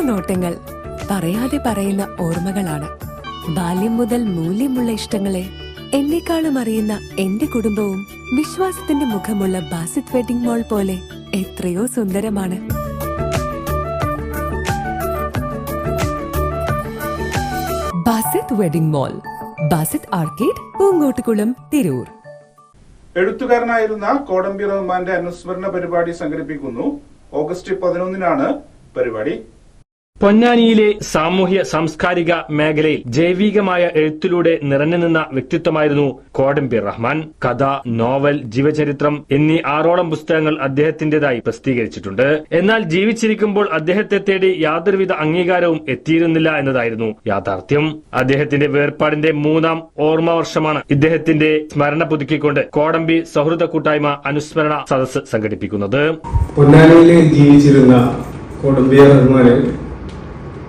നോട്ടങ്ങൾ പറയാതെ പറയുന്ന ഓർമ്മകളാണ്. ബാല്യം മുതൽ മൂല്യമുള്ള ഇഷ്ടങ്ങളെ എന്നെക്കാളും അറിയുന്ന എന്റെ കുടുംബവും വിശ്വാസത്തിന്റെ മുഖമുള്ള ബാസിത് വെഡിംഗ് മോൾ പോലെ എത്രയോ സുന്ദരമാണ്. Basith wedding mall Basith arcade എഴുത്തുകാരനായിരുന്ന കോടമ്പി റഹ്മാന്റെ അനുസ്മരണ പരിപാടി സംഘടിപ്പിക്കുന്നു. ഓഗസ്റ്റ് പതിനൊന്നിനാണ് പരിപാടി. പൊന്നാനിയിലെ സാമൂഹ്യ സാംസ്കാരിക മേഖലയിൽ ജൈവികമായ എഴുത്തിലൂടെ നിറഞ്ഞു നിന്ന വ്യക്തിത്വമായിരുന്നു കോടമ്പി റഹ്മാൻ. കഥ നോവൽ ജീവചരിത്രം എന്നീ ആറോളം പുസ്തകങ്ങൾ അദ്ദേഹത്തിന്റേതായി പ്രസിദ്ധീകരിച്ചിട്ടുണ്ട്. എന്നാൽ ജീവിച്ചിരിക്കുമ്പോൾ അദ്ദേഹത്തെ തേടി യാതൊരുവിധ അംഗീകാരവും എത്തിയിരുന്നില്ല എന്നതായിരുന്നു യാഥാർത്ഥ്യം. അദ്ദേഹത്തിന്റെ വേർപാടിന്റെ മൂന്നാം ഓർമ്മ വർഷമാണ് ഇദ്ദേഹത്തിന്റെ സ്മരണ പുതുക്കിക്കൊണ്ട് കോടമ്പി സൗഹൃദ കൂട്ടായ്മ അനുസ്മരണ സദസ്സ് സംഘടിപ്പിക്കുന്നത്. പൊന്നാനിയിൽ ജീവിച്ചിരുന്ന കോടമ്പിയ റഹ്മാന്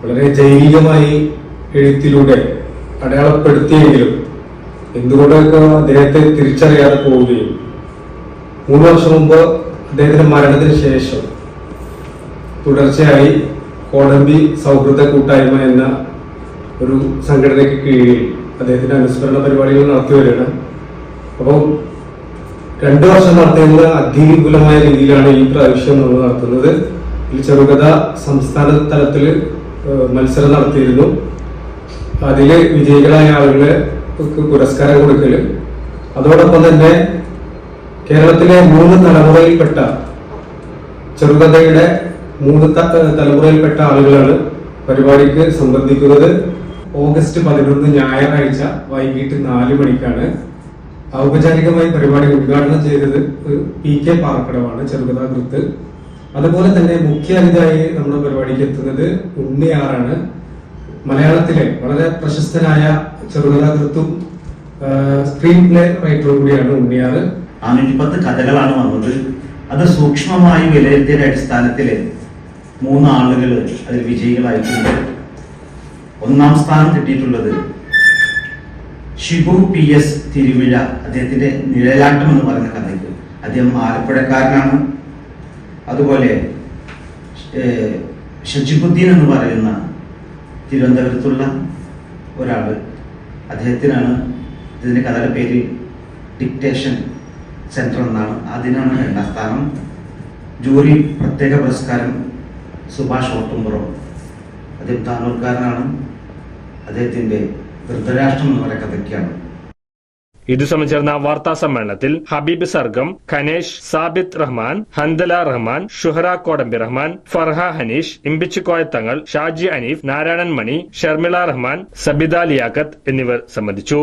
വളരെ ജൈവികമായി എഴുത്തിലൂടെ അടയാളപ്പെടുത്തിയെങ്കിലും എന്തുകൊണ്ടൊക്കെ അദ്ദേഹത്തെ തിരിച്ചറിയാതെ പോവുകയും മൂന്ന് വർഷം മുമ്പ് അദ്ദേഹത്തിന്റെ മരണത്തിന് ശേഷം തുടർച്ചയായി കോടമ്പി സൗഹൃദ കൂട്ടായ്മ എന്ന ഒരു സംഘടനയ്ക്ക് കീഴിൽ അദ്ദേഹത്തിന്റെ അനുസ്മരണ പരിപാടികൾ നടത്തി വരികയാണ്. അപ്പം രണ്ടു വർഷം നടത്തുന്നത് അതിവിപുലമായ രീതിയിലാണ് ഈ പ്രാവശ്യം നമ്മൾ നടത്തുന്നത്. ഈ ചെറുകഥ സംസ്ഥാന തലത്തിൽ മത്സരം നടത്തിയിരുന്നു. അതിൽ വിജയികളായ ആളുകളെ പുരസ്കാരം കൊടുക്കലും. അതോടൊപ്പം തന്നെ കേരളത്തിലെ മൂന്ന് തലമുറയിൽപ്പെട്ട ചെറുകഥയുടെ മൂന്ന് തലമുറയിൽപ്പെട്ട ആളുകളാണ് പരിപാടിക്ക് സംബന്ധിക്കുന്നത്. ഓഗസ്റ്റ് പതിനൊന്ന് ഞായറാഴ്ച വൈകിട്ട് നാല് മണിക്കാണ് ഔപചാരികമായി പരിപാടി ഉദ്ഘാടനം ചെയ്തത് പി കെ പാറക്കടവാണ് ചെറുകഥാകൃത്ത്. അതുപോലെ തന്നെ മുഖ്യ അതിഥിയായി നമ്മുടെ പരിപാടിക്ക് എത്തുന്നത് ഉണ്ണിയാറാണ്. മലയാളത്തിലെ വളരെ പ്രശസ്തനായ ചെറുകഥാകൃത്തും സ്ക്രീൻ പ്ലേ റൈറ്ററും കൂടിയാണ് ഉണ്ണിയാറ്. നാനൂറ്റിപ്പത്ത് കഥകളാണ് വന്നത്. അത് സൂക്ഷ്മമായി വിലയിരുത്തിയ അടിസ്ഥാനത്തിൽ മൂന്ന് ആളുകൾ അതിൽ വിജയികളായിട്ടുണ്ട്. ഒന്നാം സ്ഥാനം കിട്ടിയിട്ടുള്ളത് ഷിബു പി എസ് തിരുവിഴ. അദ്ദേഹത്തിന്റെ നിഴലാട്ടം എന്ന് പറഞ്ഞ കഥയ്ക്ക്. അദ്ദേഹം ആലപ്പുഴക്കാരനാണ്. അതുപോലെ ഷജിബുദ്ദീൻ എന്ന് പറയുന്ന തിരുവനന്തപുരത്തുള്ള ഒരാൾ അദ്ദേഹത്തിനാണ് ഇതിന്റെ കഥയുടെ പേര് ഡിക്റ്റേഷൻ സെന്റർ എന്നാണ്. അതിനാണ് രണ്ടാം സ്ഥാനം. ജൂറി പ്രത്യേക പുരസ്കാരം സുഭാഷ് ഓട്ടുംപുറം. അദ്ദേഹം താനൂർക്കാരനാണ്. അദ്ദേഹത്തിന്റെ ധൃതരാഷ്ട്രം എന്ന് പറയുന്ന കഥയ്ക്കാണ്. ഇതു സംബന്ധിച്ച് ചേർന്ന വാർത്താ സമ്മേളനത്തിൽ ഹബീബ് സർഗം ഖനേഷ് സാബിത് റഹ്മാൻ ഹന്ദല റഹ്മാൻ ഷുഹറ കോടമ്പി റഹ്മാൻ ഫർഹ ഹനീഷ് ഇമ്പിച്ച് കോയത്തങ്ങൾ ഷാജി അനീഫ് നാരായണൻ മണി ഷർമിള റഹ്മാൻ സബിത ലിയാഖത്ത് എന്നിവർ സംബന്ധിച്ചു.